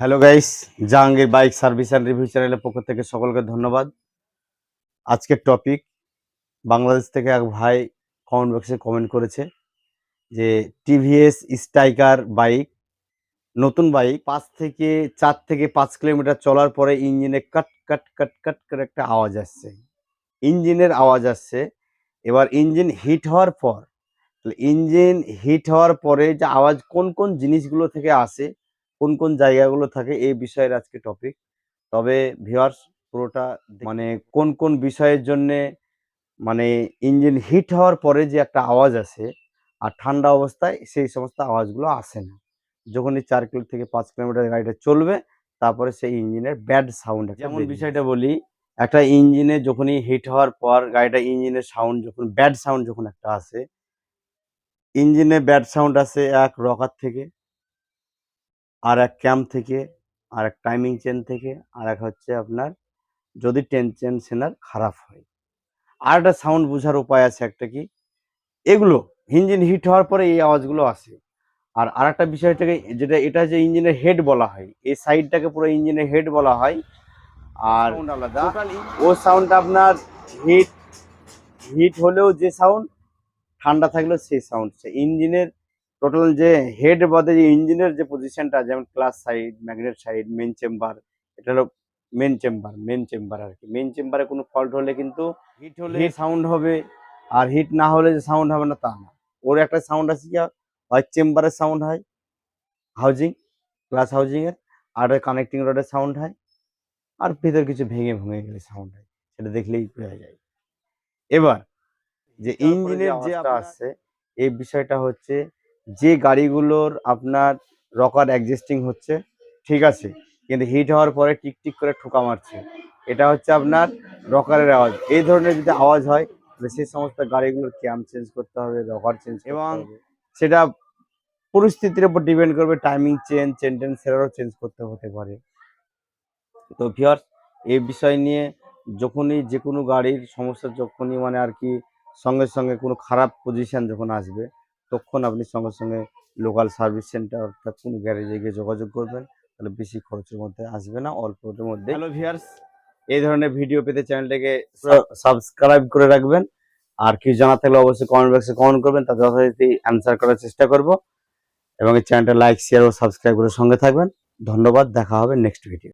Hello guys Jahangir bike service and review চ্যানেলের পক্ষ থেকে সকলকে ধন্যবাদ। আজকের টপিক বাংলাদেশ থেকে এক ভাই কমেন্ট বক্সে কমেন্ট করেছে যে টিভিএস স্ট্রাইকার বাইক নতুন বাইক পাঁচ থেকে চার থেকে পাঁচ কিলোমিটার চলার পরে ইঞ্জিনে কাট কাট কাট কাট করে একটা আওয়াজ আসছে। ইঞ্জিনের আওয়াজ আসছে। এবার ইঞ্জিন হিট হওয়ার পর ইঞ্জিন হিট হওয়ার পরে যে আওয়াজ কোন কোন জিনিসগুলো থেকে আসে কোন কোন জায়গাগুলো থাকে এই বিষয়ের আজকে টপিক তবে ভিওয়ার্স পুরোটা মানে কোন কোন বিষয়ের জন্য মানে ইঞ্জিন হিট হওয়ার পরে যে একটা আওয়াজ আসে আর ঠান্ডা অবস্থায় সেই সমস্ত আওয়াজগুলো আসে না। যখনই চার কিলো থেকে পাঁচ কিলোমিটার গাড়িটা চলবে তারপরে সেই ইঞ্জিনের ব্যাড সাউন্ড যেমন বিষয়টা বলি একটা ইঞ্জিনে যখনই হিট হওয়ার পর গাড়িটা ইঞ্জিনের সাউন্ড যখন ব্যাড সাউন্ড যখন একটা আসে ইঞ্জিনে ব্যাড সাউন্ড আসে এক রকার থেকে আর এক ক্যাম্প থেকে আর এক টাইমিং চেন থেকে আর এক হচ্ছে আপনার যদি টেনশন সেনার খারাপ হয়। আর একটা সাউন্ড বোঝার উপায় আছে একটা কি? এগুলো ইঞ্জিন হিট হওয়ার পরে এই আওয়াজগুলো আসে। আর আরেকটা বিষয়টাকে যেটা এটা যে ইঞ্জিনের হেড বলা হয় এই সাইডটাকে পুরো ইঞ্জিনের হেড বলা হয়। আর আলাদা। ও সাউন্ডটা আপনার হিট হিট হলেও যে সাউন্ড ঠান্ডা থাকলেও সেই সাউন্ড ইঞ্জিনের টোটাল যে হেড বাদে যে ইঞ্জিনের যে পজিশনটা যেমন class side magnet side main chamber এটা হলো মেন চেম্বার মেন চেম্বার আর কি। মেন চেম্বারে কোনো ফল্ট হলে কিন্তু হিট হলে সাউন্ড হবে আর হিট না হলে যে সাউন্ড হবে না তা না। ওর একটা সাউন্ড আছে কি হয় চেম্বারের সাউন্ড হয় হাউজিং ক্লাস হাউজিং এর আর কানেক্টিং রডের সাউন্ড হয় আর ভিতর কিছু ভেঙে ভেঙে গেলে সাউন্ড হয় সেটা দেখলেই বোঝা যায়। এবার যে ইঞ্জিনের যে আসছে এই বিষয়টা হচ্ছে যে গাড়িগুলোর আপনার রকার অ্যাডজাস্টিং হচ্ছে ঠিক আছে কিন্তু হিট হওয়ার পরে টিকটিক করে ঠোকা মারছে। এটা হচ্ছে আপনার রকারের আওয়াজ। এই ধরনের যদি আওয়াজ হয় তাহলে সেই সমস্ত গাড়িগুলোর ক্যাম্প চেঞ্জ করতে হবে রকার চেঞ্জ এবং সেটা পরিস্থিতির উপর ডিপেন্ড করবে টাইমিং চেঞ্জ চেন টেন সেটারও চেঞ্জ করতে হতে পারে। তো ভিওর এই বিষয় নিয়ে যখনই যে কোনো গাড়ির সমস্যা যখনই মানে আর কি সঙ্গে সঙ্গে কোনো খারাপ পজিশন যখন আসবে তখন আপনি সঙ্গে সঙ্গে লোকাল সার্ভিস সেন্টার অর্থাৎ কোনো গ্যারেজে গিয়ে যোগাযোগ করবেন। তাহলে বেশি খরচের মধ্যে আসবে না অল্পের মধ্যে হ্যালো ভিয়ার্স এই ধরনের ভিডিও পেতে চ্যানেলটাকে সাবস্ক্রাইব করে রাখবেন। আর কিছু জানা থাকলে অবশ্যই কমেন্ট বক্সে কমেন্ট করবেন তার যথারীতি অ্যান্সার করার চেষ্টা করব। এবং এই চ্যানেলটা লাইক শেয়ার ও সাবস্ক্রাইব করে সঙ্গে থাকবেন। ধন্যবাদ দেখা হবে নেক্সট ভিডিও